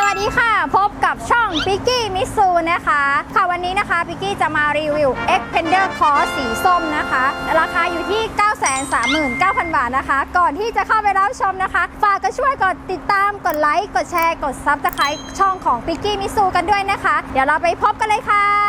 สวัสดีค่ะ พบกับช่องปิกกี้มิซูนะคะ ค่ะวันนี้นะคะปิกกี้จะมารีวิว e x p e n d e r Cross สีส้มนะคะ ราคาอยู่ที่ 939,000 บาทนะคะ ก่อนที่จะเข้าไปรับชมนะคะ ฝากก็ช่วยกดติดตามกดไลค์ กดแชร์ กดซับสไครต์ช่องของปิกกี้มิซูกันด้วยนะคะ เดี๋ยวเราไปพบกันเลยค่ะ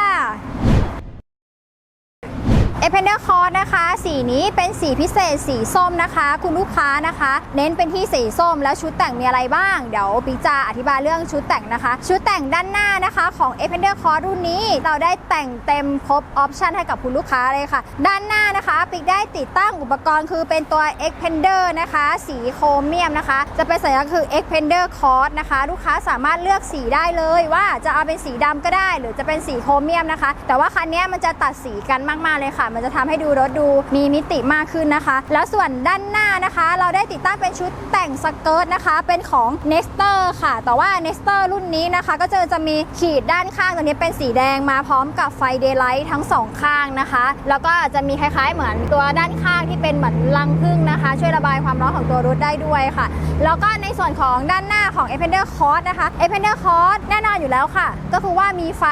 เอเพนเดอร์คอร์นะคะ สีนี้เป็นสีพิเศษสีส้มนะคะ คุณลูกค้านะคะ เน้นเป็นที่สีส้มแล้วชุดแต่งมีอะไรบ้าง เดี๋ยวปิกจะอธิบายเรื่องชุดแต่งนะคะ ชุดแต่งด้านหน้านะคะของ e p e n d e r c o r รุ่นนี้ เราได้แต่งเต็มครบออปชันให้กับคุณลูกค้าเลยค่ะ ด้านหน้านะคะปิกได้ติดตั้งอุปกรณ์คือเป็นตัว e x p e n d e r นะคะ สีโครเมียมนะคะ จะเป็นสัญลักษณ์คือ e x p e n d e r c o r นะคะ ลูกค้าสามารถเลือกสีได้เลยว่าจะเอาเป็นสีดำก็ได้ หรือจะเป็นสีโครเมียมนะคะ แต่ว่าคันนี้มันจะตัดสีกันมากๆเลยค่ะมันจะทำให้ดูรถดูมีมิติมากขึ้นนะคะ แล้วส่วนด้านหน้านะคะ เราได้ติดตั้งเป็นชุดแต่งสเกิร์ตนะคะ เป็นของ n e s t e r ค่ะ แต่ว่า n e s t e r รุ่นนี้นะคะ ก็จะจะมีขีดด้านข้างตัวนี้เป็นสีแดงมาพร้อมกับไฟเดย์ไลท์ทั้งสองข้างนะคะ แล้วก็จะมีคล้ายๆ เหมือนตัวด้านข้างที่เป็นเหมือนรังผึ้งนะคะ ช่วยระบายความร้อนของตัวรถได้ด้วยค่ะ แล้วก็ในส่วนของด้านหน้าของ e p e n d e r c o r s นะคะ e p e n d e r c o r s แน่นอนอยู่แล้วค่ะ ก็คือว่ามีไฟ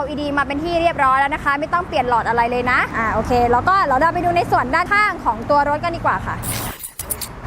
LED มาเป็นที่เรียบร้อยแล้วนะคะ ไม่ต้องเปลี่ยนหลอดอะไรเลยนะอ่าโอเค แล้วก็เราเดินไปดูในส่วนด้านข้างของตัวรถกันดีกว่าค่ะ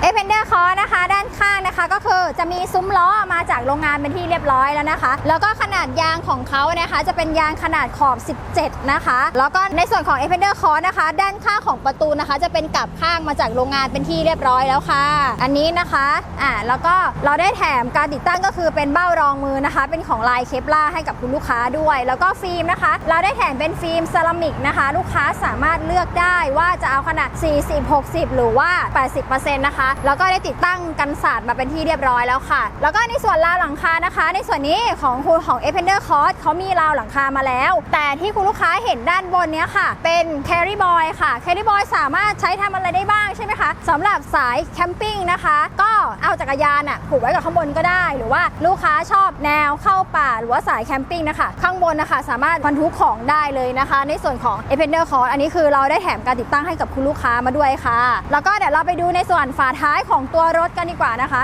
เอเพนเดอร์คอนะคะ ด้านข้างนะคะก็คือจะมีซุ้มล้อมาจากโรงงานเป็นที่เรียบร้อยแล้วนะคะ แล้วก็ขนาดยางของเขานะคะ จะเป็นยางขนาดขอบ 17 นะคะ แล้วก็ในส่วนของเอเพนเดอร์คอนะคะ ด้านข้างของประตูนะคะ จะเป็นกลับข้างมาจากโรงงานเป็นที่เรียบร้อยแล้วค่ะ อันนี้นะคะอ่าแล้วก็เราได้แถมการติดตั้งก็คือเป็นเบ้ารองมือนะคะ เป็นของลายเคปล่าให้กับคุณลูกค้าด้วย แล้วก็ฟิล์มนะคะ เราได้แถมเป็นฟิล์มเซรามิกนะคะ ลูกค้าสามารถเลือกได้ว่าจะเอาขนาด 40 60 หรือว่า 80%นะคะแล้วก็ได้ติดตั้งกันศาสตร์มาเป็นที่เรียบร้อยแล้วค่ะ แล้วก็ในส่วนราวหลังคานะคะ ในส่วนนี้ของคุณของ e p e n d e r c o s เขามีราวหลังคามาแล้ว แต่ที่คุณลูกค้าเห็นด้านบนเนี้ยค่ะ เป็น Carry Boy ค่ะ Carry Boy สามารถใช้ทำอะไรได้บ้างใช่ไหมคะสำหรับสายแคมปิ้งนะคะ ก็เอาจักรยานอะผูกไว้กับข้างบนก็ได้ หรือว่าลูกค้าชอบแนวเข้าป่าหรือว่าสายแคมปิ้งนะคะ ข้างบนนะคะสามารถบรรทุกของได้เลยนะคะ ในส่วนของ e p e n d e r c o s อันนี้คือเราได้แถมการติดตั้งให้กับคุณลูกค้ามาด้วยค่ะ แล้วก็เดี๋ยวเราไปดูในส่วนฝาท้ายของตัวรถกันดีกว่านะคะ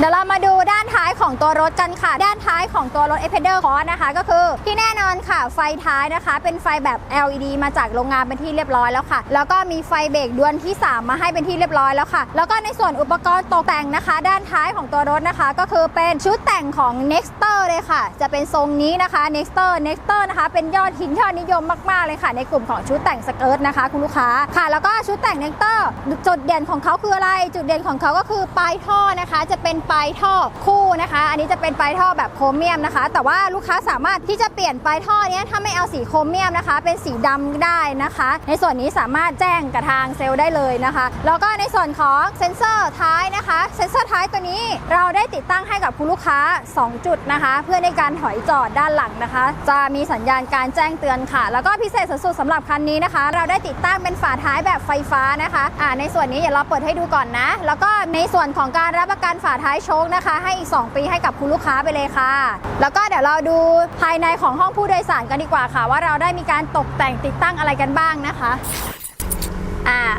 เดี๋ยวเรามาดูด้านท้ายของตัวรถกันค่ะ ด้านท้ายของตัวรถ e p e n d e r Cross นะคะก็คือที่แน่นอนค่ะไฟท้ายนะคะ เป็นไฟแบบ LED มาจากโรงงานเป็นที่เรียบร้อยแล้วค่ะ แล้วก็มีไฟเบรกดวลที่ 3 มาให้เป็นที่เรียบร้อยแล้วค่ะ แล้วก็ในส่วนอุปกรณ์ตกแต่งนะคะ ด้านท้ายของตัวรถนะคะ ก็คือเป็นชุดแต่งของ Nexter เลยค่ะ จะเป็นทรงนี้นะคะ Nexter Nexter นะคะ เป็นยอดหินยอดนิยมมากๆเลยค่ะ ในกลุ่มของชุดแต่งสเกิร์ตนะคะ คุณลูกค้าค่ะ แล้วก็ชุดแต่ง Nexter จุดเด่นของเขาคืออะไร จุดเด่นของเขาก็คือปลายท่อนะคะ จะเป็นปลายท่อคู่นะคะ อันนี้จะเป็นปลายท่อแบบโครเมียมนะคะ แต่ว่าลูกค้าสามารถที่จะเปลี่ยนปลายท่อเนี้ยถ้าไม่เอาสีโครเมียมนะคะ เป็นสีดำได้นะคะ ในส่วนนี้สามารถแจ้งกับทางเซลล์ได้เลยนะคะ แล้วก็ในส่วนของเซ็นเซอร์ท้ายนะคะ เซ็นเซอร์ท้ายตัวนี้เราได้ติดตั้งให้กับคุณลูกค้า 2 จุดนะคะ เพื่อในการถอยจอดด้านหลังนะคะ จะมีสัญญาณการแจ้งเตือนค่ะ แล้วก็พิเศษสุดๆสำหรับคันนี้นะคะ เราได้ติดตั้งเป็นฝาท้ายแบบไฟฟ้านะคะอ่าในส่วนนี้เดี๋ยวเราเปิดให้ดูก่อนนะ แล้วก็ในส่วนของการรับประกันฝาท้ายโชคนะคะ ให้อีก 2 ปีให้กับคุณลูกค้าไปเลยค่ะ แล้วก็เดี๋ยวเราดูภายในของห้องผู้โดยสารกันดีกว่าค่ะ ว่าเราได้มีการตกแต่งติดตั้งอะไรกันบ้างนะคะ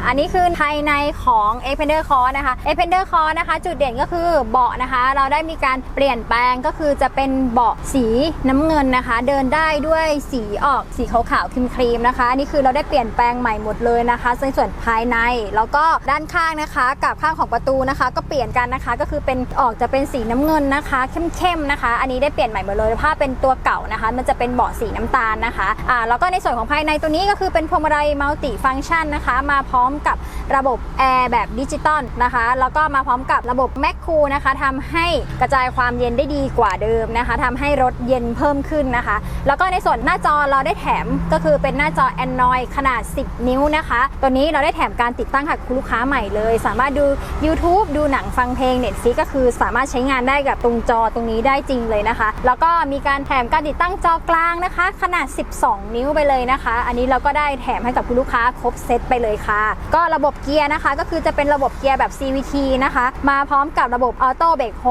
อันนี้คือภายในของ e p e n d e r c o r s นะคะ e p e n d e r c o r s นะคะ จุดเด่นก็คือเบาะนะคะ เราได้มีการเปลี่ยนแปลงก็คือจะเป็นเบาะสีน้ำเงินนะคะ เดินได้ด้วยสีออกสีขาวๆครีมๆนะคะนี่คือเราได้เปลี่ยนแปลงใหม่หมดเลยนะคะในส่วนภายในแล้วก็ด้านข้างนะคะกับข้างของประตูนะคะ ก็เปลี่ยนกันนะคะ ก็คือเป็นออกจะเป็นสีน้ำเงินนะคะเข้มๆนะคะ อันนี้ได้เปลี่ยนใหม่หมดเลยถ้าเป็นตัวเก่านะคะ มันจะเป็นเบาะสีน้ำตาลนะคะอ่าแล้วก็ในส่วนของภายในตัวนี้ก็คือเป็นพวงมาลัยมัลติฟังก์ชันนะคะ มาพร้อมกับระบบแอร์แบบดิจิตอลนะคะ แล้วก็มาพร้อมกับระบบแมคคูนะคะทำให้กระจายความเย็นได้ดีกว่าเดิมนะคะทำให้รถเย็นเพิ่มขึ้นนะคะ แล้วก็ในส่วนหน้าจอเราได้แถมก็คือเป็นหน้าจอ Android ขนาด 10 นิ้วนะคะ ตัวนี้เราได้แถมการติดตั้งให้คุณลูกค้าใหม่เลย สามารถดู YouTube ดูหนังฟังเพลง Netflix ก็คือสามารถใช้งานได้กับตรงจอตรงนี้ได้จริงเลยนะคะ แล้วก็มีการแถมการติดตั้งจอกลางนะคะ ขนาด 12 นิ้วไปเลยนะคะ อันนี้เราก็ได้แถมให้กับคุณลูกค้าครบเซตไปเลยค่ะก็ระบบเกียร์นะคะ ก็คือจะเป็นระบบเกียร์แบบ CVT นะคะ มาพร้อมกับระบบออโต้เบรกโฮ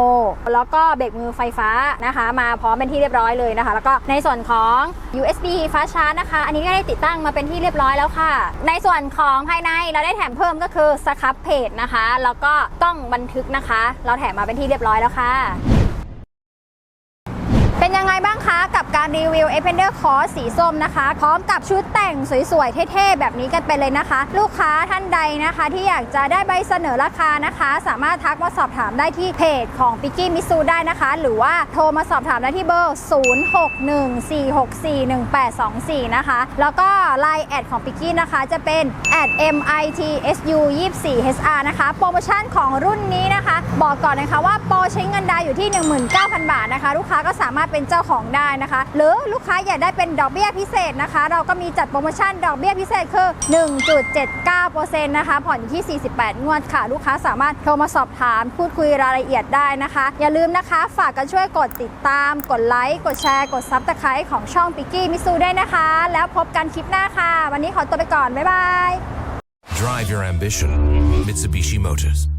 แล้วก็เบรกมือไฟฟ้านะคะ มาพร้อมเป็นที่เรียบร้อยเลยนะคะ แล้วก็ในส่วนของ USB fast charge นะคะ อันนี้ก็ได้ติดตั้งมาเป็นที่เรียบร้อยแล้วค่ะ ในส่วนของภายในเราได้แถมเพิ่มก็คือสครับเพจนะคะ แล้วก็กล้องบันทึกนะคะ เราแถมมาเป็นที่เรียบร้อยแล้วค่ะ เป็นยังไงบ้างคะกับการรีวิว a p p e n d e r Cross สีส้มนะคะ พร้อมกับชุดแต่งสวยๆ เท่ๆ แบบนี้กันไปเลยนะคะ ลูกค้าท่านใดนะคะ ที่อยากจะได้ใบเสนอราคานะคะ สามารถทักมาสอบถามได้ที่เพจของ p i k i m i s u ได้นะคะ หรือว่าโทรมาสอบถามได้ที่เบอร์ 0614641824 นะคะ แล้วก็ Line แอดของ p i k i นะคะ จะเป็น @mitsu 24 hr นะคะ โปรโมชั่นของรุ่นนี้นะคะ บอกก่อนนะคะว่าโปรใช้เงินดาวอยู่ที่ 19,000 บาทนะคะ ลูกค้าก็สามารถเป็นเจ้าของได้นะคะ หรือลูกค้าอยากได้เป็นดอกเบี้ยพิเศษนะคะ เราก็มีจัดโปรโมชั่นดอกเบี้ยพิเศษคือ 1.79%นะคะผ่อนอยู่ที่ 48 งวดค่ะ ลูกค้าสามารถโทรมาสอบถาม พูดคุยรายละเอียดได้นะคะ อย่าลืมนะคะฝากกันช่วยกดติดตาม กดไลค์ กดแชร์ กดซับสไครต์ของช่องปิกกี้มิซูด้วยนะคะ แล้วพบกันคลิปหน้าค่ะ วันนี้ขอตัวไปก่อน บ๊ายบาย Drive your ambition. Mitsubishi Motors.